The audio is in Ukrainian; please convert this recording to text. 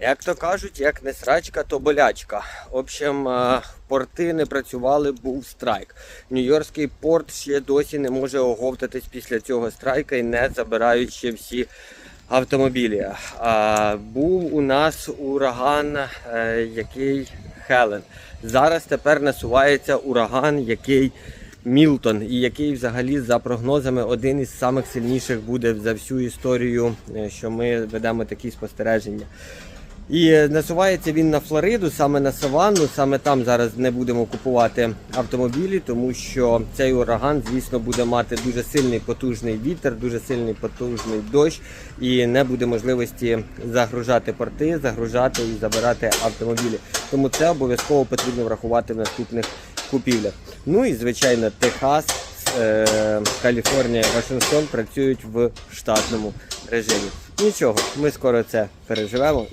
Як то кажуть, як не срачка, то болячка. В общем, е, порти не працювали, був страйк. Нью-Йоркський порт ще досі не може оговтатись після цього страйка і не забирають ще всі автомобілі. Був у нас ураган, е, який Хелен. Зараз тепер насувається ураган, який Мілтон, і який взагалі за прогнозами один із самих сильніших буде за всю історію, е, що ми ведемо такі спостереження. І е, насувається він на Флориду, саме на Саванну. Саме там зараз не будемо купувати автомобілі, тому що цей ураган, звісно, буде мати дуже сильний потужний вітер, дуже сильний потужний дощ, і не буде можливості загружати порти, загружати і забирати автомобілі. Тому це обов'язково потрібно врахувати в наступних купівлях. Ну і звичайно, Техас, е, Каліфорнія, Вашингтон працюють в штатному режимі. Нічого, ми скоро це переживемо.